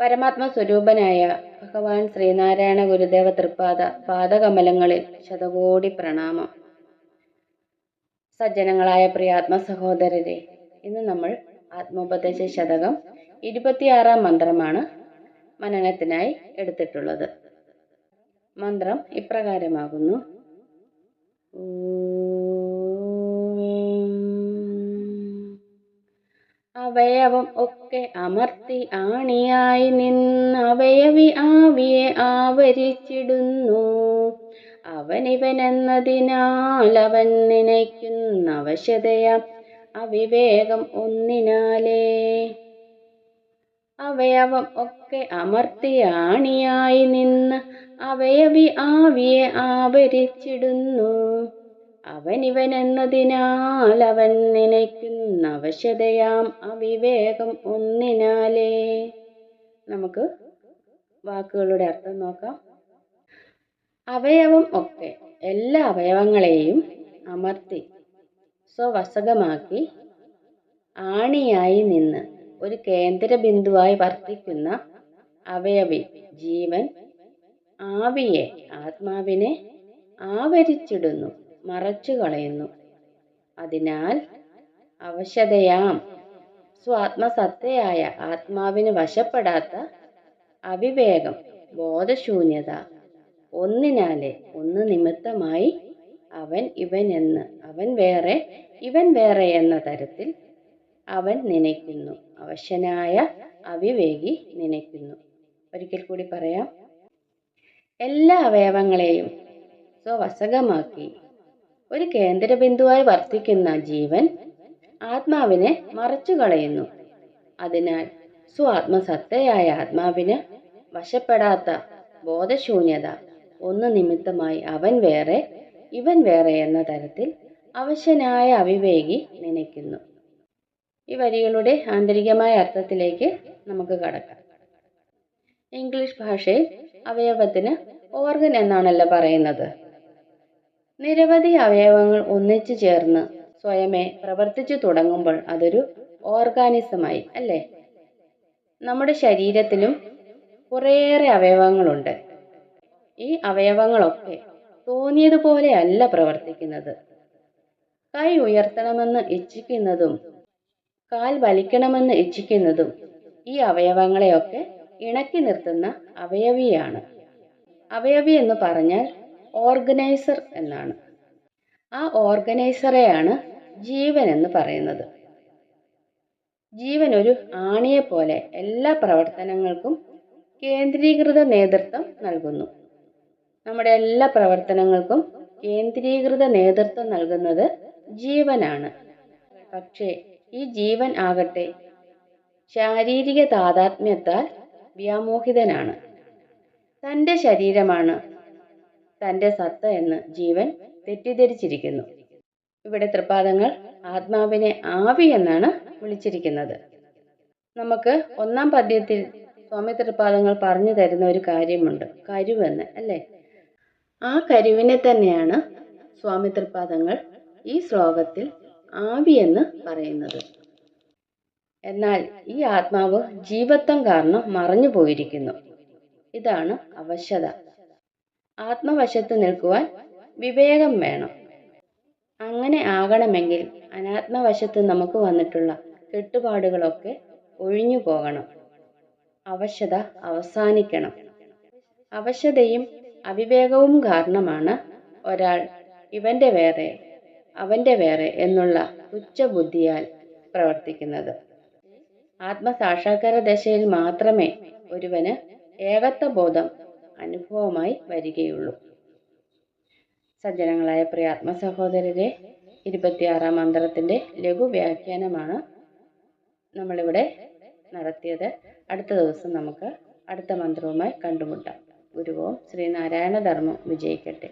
പരമാത്മ സ്വരൂപനായ ഭഗവാൻ ശ്രീനാരായണ ഗുരുദേവ തൃപ്പാദ പാദകമലങ്ങളിൽ ശതകോടി പ്രണാമം. സജ്ജനങ്ങളായ പ്രിയാത്മ സഹോദരരെ ഇന്ന് നമ്മൾ ആത്മോപദേശ ശതകം ഇരുപത്തിയാറാം മന്ത്രമാണ് മനനത്തിനായി എടുത്തിട്ടുള്ളത്. മന്ത്രം ഇപ്രകാരമാകുന്നു. അവയവം ഒക്കെ അമർത്തി ആണിയായി നിന്നവയവി ആവിയെ ആവരിച്ചിടുന്നു. അവനിവനെന്നതിനാൽ അവൻ നനയ്ക്കുന്ന അവശതയാം അവിവേകം ഒന്നിനാലേ. അവയവം ഒക്കെ അമർത്തി ആണിയായി നിന്ന് അവയവി ആവിയെ ആവരിച്ചിടുന്നു. അവനിവനെന്നതിനാൽ അവൻ നനയ്ക്കുന്ന അവശതയാം അവിവേകം ഒന്നിനാലേ. നമുക്ക് വാക്കുകളുടെ അർത്ഥം നോക്കാം. അവയവം ഒക്കെ എല്ലാ അവയവങ്ങളെയും അമർത്തി സ്വവസകമാക്കി ആണിയായി നിന്ന് ഒരു കേന്ദ്ര ബിന്ദുവായി വർത്തിക്കുന്ന അവയവി ജീവൻ ആവിയെ ആത്മാവിനെ ആവരിച്ചിടുന്നു. മറച്ചു കളയുന്നു അതിനാൽ അവശതയാം. സ്വാത്മസത്തയായ ആത്മാവിന് വശപ്പെടാത്ത അവിവേകം ബോധശൂന്യത ഒന്നിനാലെ ഒന്ന് നിമിത്തമായി അവൻ ഇവൻ എന്ന് അവൻ വേറെ ഇവൻ വേറെ എന്ന തരത്തിൽ അവൻ നനയ്ക്കുന്നു. അവശനായ അവിവേകി നനയ്ക്കുന്നു. ഒരിക്കൽ കൂടി പറയാം. എല്ലാ അവയവങ്ങളെയും സ്വവസകമാക്കി ഒരു കേന്ദ്രബിന്ദുവായി വർത്തിക്കുന്ന ജീവൻ ആത്മാവിനെ മറച്ചു കളയുന്നു അതിനാൽ സ്വാത്മസത്തയായ ആത്മാവിന് വശപ്പെടാത്ത ബോധശൂന്യത ഒന്ന് നിമിത്തമായി അവൻ വേറെ ഇവൻ വേറെ എന്ന തരത്തിൽ അവശനായ അവിവേകി നനയ്ക്കുന്നു. ഈ വരികളുടെ ആന്തരികമായ അർത്ഥത്തിലേക്ക് നമുക്ക് കടക്കാം. ഇംഗ്ലീഷ് ഭാഷയിൽ അവയവത്തിന് ഓർഗൻ എന്നാണല്ലോ പറയുന്നത്. നിരവധി അവയവങ്ങൾ ഒന്നിച്ചു ചേർന്ന് സ്വയമേ പ്രവർത്തിച്ചു തുടങ്ങുമ്പോൾ അതൊരു ഓർഗാനിസമായി അല്ലേ? നമ്മുടെ ശരീരത്തിലും കുറേയേറെ അവയവങ്ങളുണ്ട്. ഈ അവയവങ്ങളൊക്കെ തോന്നിയതുപോലെയല്ല പ്രവർത്തിക്കുന്നത്. കൈ ഉയർത്തണമെന്ന് ഇച്ഛിക്കുന്നതും കാൽ വലിക്കണമെന്ന് ഇച്ഛിക്കുന്നതും ഈ അവയവങ്ങളെയൊക്കെ ഇണക്കി നിർത്തുന്ന അവയവിയാണ്. അവയവി എന്ന് പറഞ്ഞാൽ ഓർഗനൈസർ എന്നാണ്. ആ ഓർഗനൈസറെയാണ് ജീവൻ എന്ന് പറയുന്നത്. ജീവൻ ഒരു ആണിയെ പോലെ എല്ലാ പ്രവർത്തനങ്ങൾക്കും കേന്ദ്രീകൃത നേതൃത്വം നൽകുന്നു. നമ്മുടെ എല്ലാ പ്രവർത്തനങ്ങൾക്കും കേന്ദ്രീകൃത നേതൃത്വം നൽകുന്നത് ജീവനാണ്. പക്ഷേ ഈ ജീവൻ ആകട്ടെ ശാരീരിക താതാത്മ്യത്താൽ വ്യാമോഹിതനാണ്. തന്റെ ശരീരമാണ് തന്റെ സത്ത എന്ന് ജീവൻ തെറ്റിദ്ധരിച്ചിരിക്കുന്നു. ഇവിടെ തൃപ്പാദങ്ങൾ ആത്മാവിനെ ആവി എന്നാണ് വിളിച്ചിരിക്കുന്നത്. നമുക്ക് ഒന്നാം പദ്യത്തിൽ സ്വാമി തൃപ്പാദങ്ങൾ പറഞ്ഞു തരുന്ന ഒരു കാര്യമുണ്ട്. കരുവെന്ന് അല്ലേ? ആ കരുവിനെ തന്നെയാണ് സ്വാമി തൃപ്പാദങ്ങൾ ഈ ശ്ലോകത്തിൽ ആവി എന്ന് പറയുന്നത്. എന്നാൽ ഈ ആത്മാവ് ജീവത്വം കാരണം മറഞ്ഞു പോയിരിക്കുന്നു ഇതാണ് അവശത. ആത്മവശത്ത് നിൽക്കുവാൻ വിവേകം വേണം. അങ്ങനെ ആകണമെങ്കിൽ അനാത്മവശത്ത് നമുക്ക് വന്നിട്ടുള്ള കെട്ടുപാടുകളൊക്കെ ഒഴിഞ്ഞു പോകണം. അവശത അവസാനിക്കണം. അവശതയും അവിവേകവും കാരണമാണ് ഒരാൾ ഇവന്റെ വേറെ അവന്റെ വേറെ എന്നുള്ള ഉച്ചബുദ്ധിയാൽ പ്രവർത്തിക്കുന്നത്. ആത്മസാക്ഷാത്കാര ദശയിൽ മാത്രമേ ഒരുവന് ഏകത്വബോധം അനുഭവമായി വരികയുള്ളൂ. സജ്ജനങ്ങളായ പ്രിയാത്മ സഹോദരരെ ഇരുപത്തിയാറാം മന്ത്രത്തിന്റെ ലഘു വ്യാഖ്യാനമാണ് നമ്മളിവിടെ നടത്തിയത്. അടുത്ത ദിവസം നമുക്ക് അടുത്ത മന്ത്രവുമായി കണ്ടുമുട്ടാം. ഗുരുവോം ശ്രീനാരായണ ധർമ്മം വിജയിക്കട്ടെ.